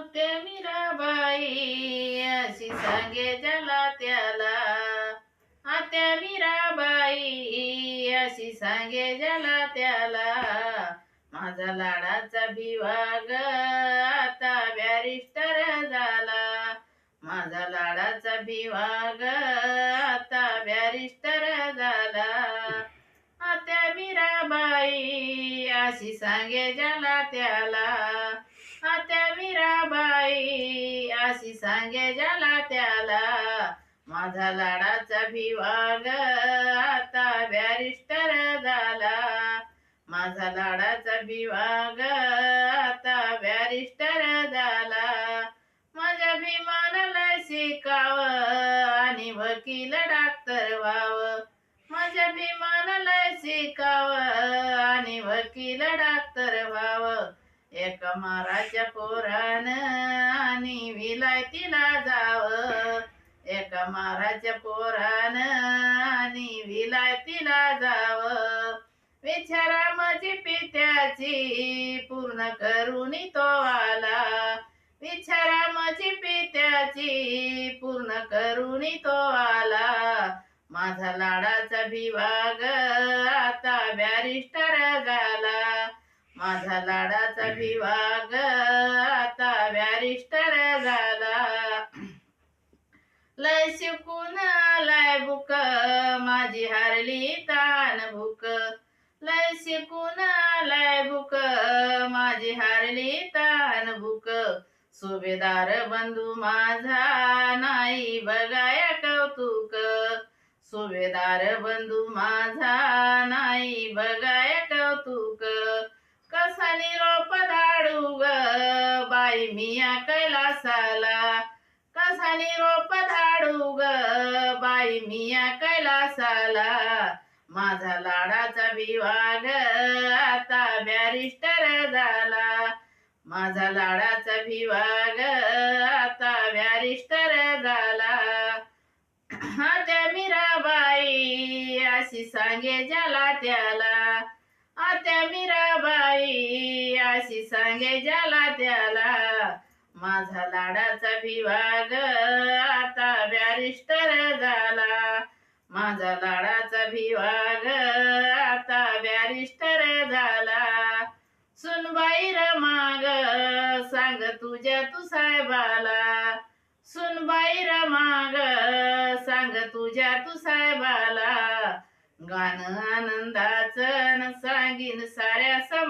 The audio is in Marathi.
ते मीराबाई अशी सांगे ज्याला त्याला. आत्या मीराबाई अशी सांगे ज्याला त्याला. माझा लाडाचा विवाग आता बॅरिस्टर झाला. माझा लाडाचा विवाग आता बॅरिस्टर झाला. आत्या मीराबाई अशी सांगे ज्याला त्याला. त्या मीराबाई. अशी सांगे ज्याला त्याला. माझा लाडाचा भिवाग. आता बॅरिस्टर झाला. माझा लाडाचा भिवाग. आता बॅरिस्टर झाला. माझ्या भीमानाला शिकाव. आणि वकील डाक्टर व्हावं. माझ्या भीमानाला शिकाव. आणि वकील डाक्टर व्हावं. एका माराच्या पोरान आणि विलायतीला जावं एका माराच्या पोरान आणि विलायतीला जावं विचारा माझी पित्याची पूर्ण करून तो आला विचारा माझी पित्याची पूर्ण करून तो आला माझा लाडाचा विभाग आता बॅरिस्टर झाला माझा लाडाचा विभाग आता बॅरिस्टर झाला. लय शिकून लय बुक माझी हारली तान भूक. लय शिकून लय बुक माझी हारली तान भूक. सुभेदार बंधू माझा नाही बघाया कौतुक. सुभेदार बंधू माझा नाही बघाया कसा निरोप धाडू ग बाई मिया कैलासाला. कसा निरोप धाडू ग बाई मिया कैलासाला. माझा लाडाचा विवाग आता बॅरिस्टर झाला. माझा लाडाचा विवाग आता बॅरिस्टर झाला. आत्या मीराबाई अशी सांगे ज्याला त्याला. आत्या मीराबाई अशी सांगे ज्याला त्याला. माझा लाडाचा विभाग आता बॅरिस्टर झाला. माझा लाडाचा विभाग आता बॅरिस्टर झाला. सुनबाई र माग सांग तुझ्या तू साहेबाला. सुनबाई र माग सांग तुझ्या तू साहेबाला. गाणं आनंदाचं न सांगीन साऱ्या सम